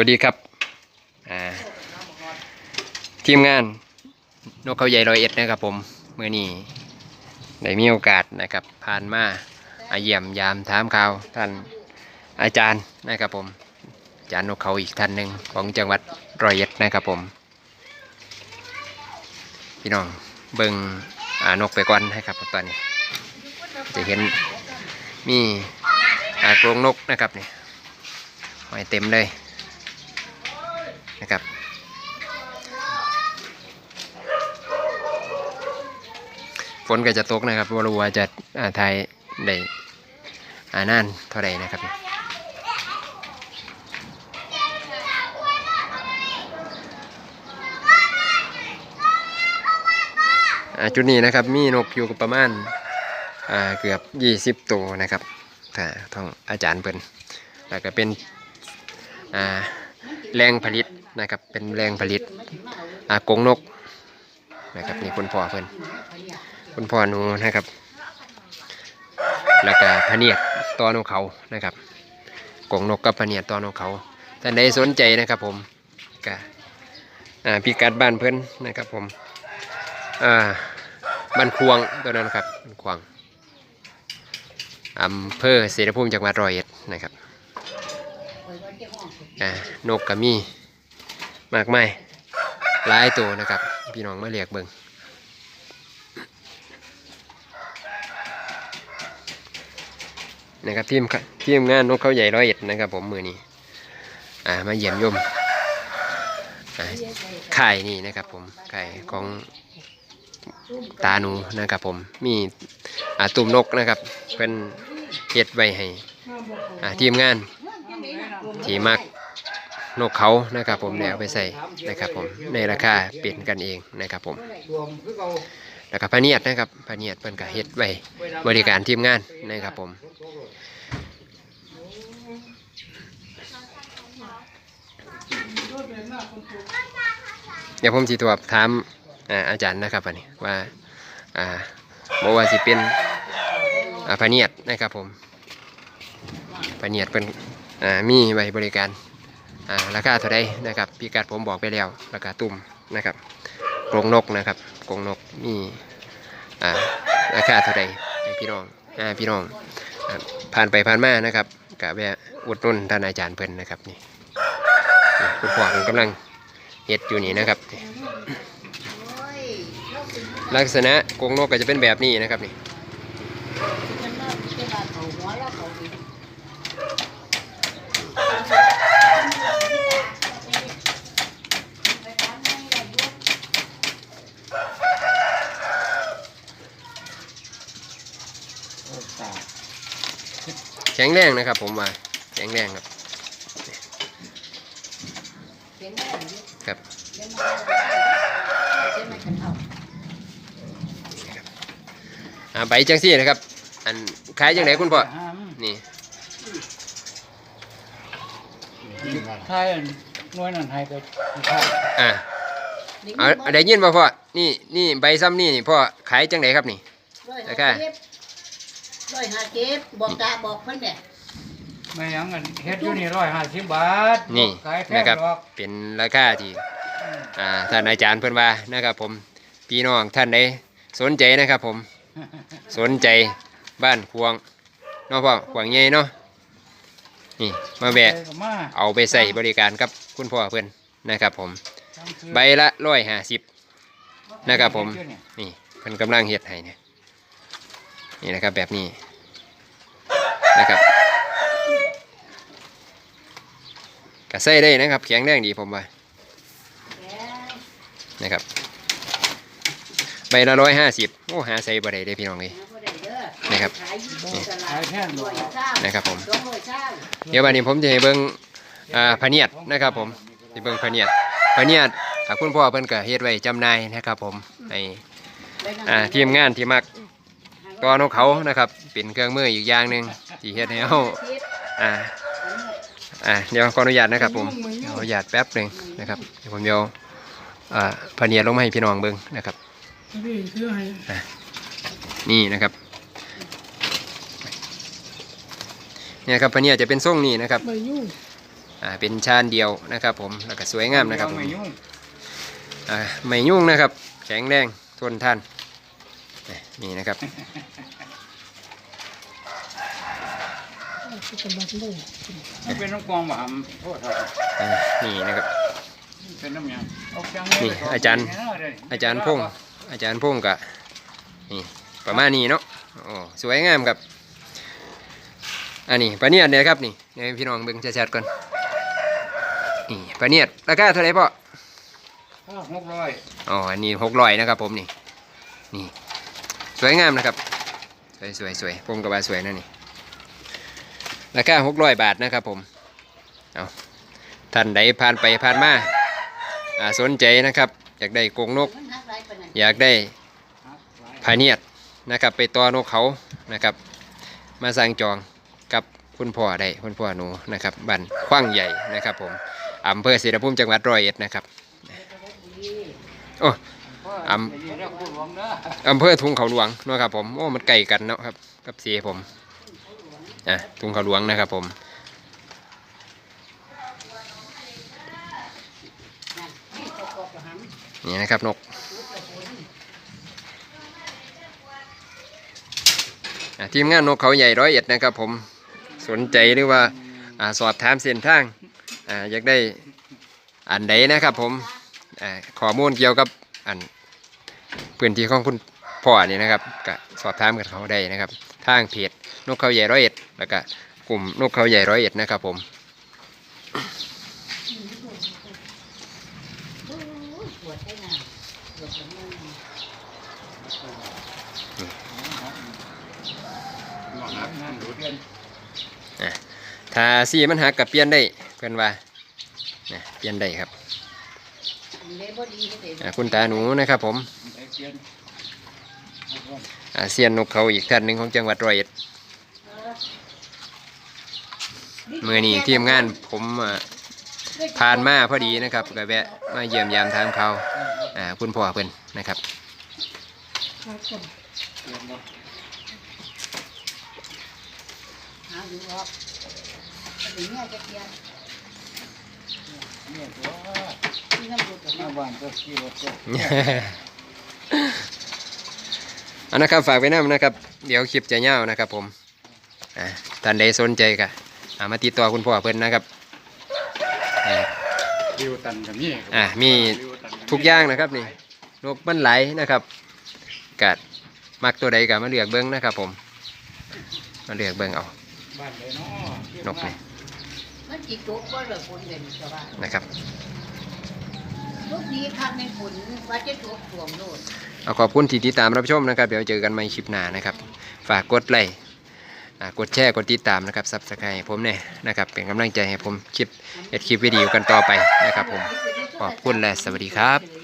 วัสดีครับทีมงานนกเขาใหญ่รอยเอ็ดนะครับผมเมื่อนี้ได้มีโอกาสนะครับผ่านมาอาเยี่ยมยามถามข่าวท่านอาจารย์นะครับผมอาจารย์นกเขาอีกท่านหนึ่งของจังหวัดรอยเอ็ดนะครับผม พี่น้องเบิงอ่านกไปก่อนนะครับตอนนี้ จะเห็นมีกรงนกนะครับเนี่ยหอยเต็มเลย นะครับฝนก็จะตกนะครับว่ารู้ว่าจะไทยได้อ่านานเท่าไรนะครับจุดนี้นะครับมีนกอยู่ประมาณาเกือบยี่สิบตัวนะครับถ้าท่องอาจารย์เปิ้นแล้วก็เป็นอ่า แรงผลิตนะครับ เป็นแรงผลิตอากงนกนะครับนี่คุณพ่อเพิ่อนคุณพ่อหนูนะครับ แล้วก็พเนียดตอนกเขานะครับกงนกกับพเนียดตอนกเขาท่านใดสนใจนะครับผมก็อ่าพิกัดบ้านเพิ่อนนะครับผมบ้านควงตัวนั้นครับบ้านควงอำเภอเสรภูมิจังหวัดร้อยเอ็ดนะครับ อ่านกกระมีมากมายหลายตัวนะครับ พี่น้องมาเรียกเบิงนะครับทีมทีมงานนกเขาใหญ่ร้อยเอ็ดนะครับ ผมมือนี้อ่ามาเยี่ยมยมอ่าค่นี่นะครับผมค่ของตาหนูนะครับผมมีอ่าตุ่มนกนะครับเป็นเฮ็ดไว้ให้อ่าทีมงาน ทีมักนกเขานะครับผมเนี่ยเอาไปใส่นะครับผมในราคาเป็นกันเองนะครับผมแล้วก็พะเนียดนะครับพะเนียดเพิ่นก็เฮ็ดไว้บริการทีมงานนะครับผมเดี๋ยวผมสิตรวถามอาอาจารย์นะครับอันนี้ว่าอ่าบอกว่าสิเป็นพะเนียดนะครับผมพะเนียดเป็น อ่ามีไว้บริการอ่าราคาเท่าใดนะครับพิกัดผมบอกไปแล้วราคาตุ่มนะครับกรงนกนะครับกรงนกมีอ่าราคาเท่าใดพี่น้องอ่าพี่น้องอผ่านไปผ่านมานะครับกะแวะอุดนุนท่านอาจารย์เพิ่นนะครับนี่คุณพ่อผมกำลังเฮ็ดอยู่นี่นะครับ ลักษณะกรงนกก็จะเป็นแบบนี้นะครับนี่ แข็งแรงนะครับ ผมว่าแข็งแรงครับครับอ่าใบจังซี่นะครับ อันขายจังไหนคุณพ่อนี่ใช่หน่วยนั้นให้ก็ใช่อ่าเอาเอาได้ยินป่ะพ่อนี่นี่ใบซ้ำนี่นี่พ่อขายจังไหนครับนี่ร้อยห้าเก็บ ร้อยห้าเก็บบอกกะบอกเพิ่นเนี่ยไม่หยังกันเฮ็ดอยู่นี่ร้อยห้าสิบบาทนี่ขายแพงนะครับหรอกเป็นราคาที่อ่าท่านอาจารย์เพิ่นว่านะครับผมพี่น้องท่านใดสนใจนะครับผมสนใจบ้านควงเนาะพ่อควงใหญ่เนาะนี่มาแวะไปก็มาเอาไปใส่บริการกับคุณพ่อเพื่อนนะครับผม ทำซื้อใบละร้อยห้าสิบนะครับผมเฮ็ดอยู่นี่นี่เพิ่นกำลังเฮ็ดให้เนี่ย นี่นะครับแบบนี้นะครับก็ใส่ได้นะครับ แข็งแรงดีผมว่านะครับใบละร้อยห้าสิบโอ้หาใส่บ่ได้เด้พี่น้องเลยนะครับขายอยู่ตลาขายดแพงหรร้ออกยเช้านะครับผมเช้าเดี๋ยววันนี้ผมจะให้เบิ่งอ่าพเนียดนะครับ ผมสิเบิ่งพเนียดพเนียดคุณพ่อเพิ่นก็เฮ็ดไว้จำนายนะครับ ผมให้ทีมงานที่มัก ตัวนกเขานะครับเป็นเครื่องมืออีกอย่างหนึ่งที่เฮ็ดให้เฮาอ่าอ่าเดี๋ยวขออนุญาตนะครับ ผมขออนุญาตแป๊บหนึ่งนะครับเดี๋ยวผมเดี๋ยวอ่าพเนียลงมาให้พี่น้องเบิ่งนะครับนี่นะครับเนี่ยครับพเนียจะเป็นทรงนี้นะครับอ่าเป็นชานเดียวนะครับ ผมแล้วก็สวยงามนะครับผมอ่าไม่ยุ่งนะครับ แข็งแรงทนทาน นี่นะครับคือจะบัดเลยมันเป็นน้ำกรองหวานโทษครับอ่านี่นะครับเป็นน้ำยังเอาจังนี่อาจารย์อาจารย์พงษ์อาจารย์พงษ์กะนี่ประมาณนี้เนาะโอ้สวยงามครับอันนี้ปลาเนียดเนี่ยครับนี่เดี๋ยวให้พี่น้องเบิ่งชัดๆก่อนนี่ปลาเนียดราคาเท่าไหร่พ่อหกร้อยอ๋ออันนี้หกร้อยนะครับผมนี่นี่ สวยงามนะครับ สวยสวยสวยผมกับาสวยนะนี่ราคาหกร้อยบาทนะครับผมเอาท่านใดผ่านไปผ่านมาอาสนใจนะครับ อยากได้กรงนก อยากได้พาเนียดนะครับ ไปตัวนกเขานะครับ มาสั่งจองกับคุณพ่อได้คุณพ่อหนูนะครับบ้านขว้างใหญ่นะครับ ผมอำเภอศรีภูมิจังหวัดร้อยเอ็ดนะครับโอ้ อำเรียกผู้หลวงเด้อำเภอทุ่งเขาหลวงนะครับผมโอ้มันไกลกันเนาะครับกับเสียผมอะทุ่งเขาหลวงนะครับผมนี่นะครับนกอะทีมงานนกเขาใหญ่ร้อยเอ็ดนะครับผมสนใจหรือว่าอ่าสอบถามเส้นทางอ่าอยากได้อันใดนะครับผมอ่าข้อมูลเกี่ยวกับอัน พื้นที่ของคุณพ่อนี่นะครับก็สอบถามกับเขาได้นะครับ ทางเพจนกเขาใหญ่ร้อยเอ็ดแล้วก็กลุ่มนกเขาใหญ่ร้อยเอ็ดนะครับผมโอ้ยปวดได้น่ะปวดแล้วมันหมอนับนั่นดูเดือนถ้าสีมันหักกับเปลี่ยนได้เพื่อนว่านะเปลี่ยนได้ครับเลยบ่ดีเด้อ่าคุณตาหนูนะครับผมไปเปลี่ยน อาเซียนนกเขาอีกท่านหนึ่งของจังหวัดร้อยเอ็ดเมื่อนี้ทีมงานผมผ่านมาพอดีนะครับก็แวะมาเยี่ยมยามทางเขาอ่าคุณพ่อเพิ่นนะครับเนี่ยตัวที่น้ำรุดกับหน้ำบ้านก็ขี่รถก็ อานะครับฝากไว้น้ำนะครับ เดี๋ยวคลิปจะยาวนะครับ ผมอ่าท่านใดสนใจก็อ่ามาติดต่อคุณพ่อเพิ่นนะครับอ่าริวตันกับนี่อ่ามีทุกอย่างนะครับนี่นกมันไหลายนะครับกัดมักตัวใดก็มาเลือกเบิ้งนะครับ ผม มาเลือกเบิ้งเอาบ้านเลยเนาะนกนี่มันจิจุกบ่เหลือคนเด่นสบายนะครับ ลูกนี้คักในผลว่าจะจุกสวงโลด เอาขอบคุณที่ติดตามรับชมนะครับ เดี๋ยวเจอกันใหม่คลิปหน้านะครับ ฝากกดไลค์อ่ากดแชร์ กดติดตามนะครับซับสไครต์ผมเนี่ยนะครับ เป็นกำลังใจให้ผมคลิปเอ็ดคลิปวิดีโอกันต่อไปนะครับผม ขอบคุณและสวัสดีครับ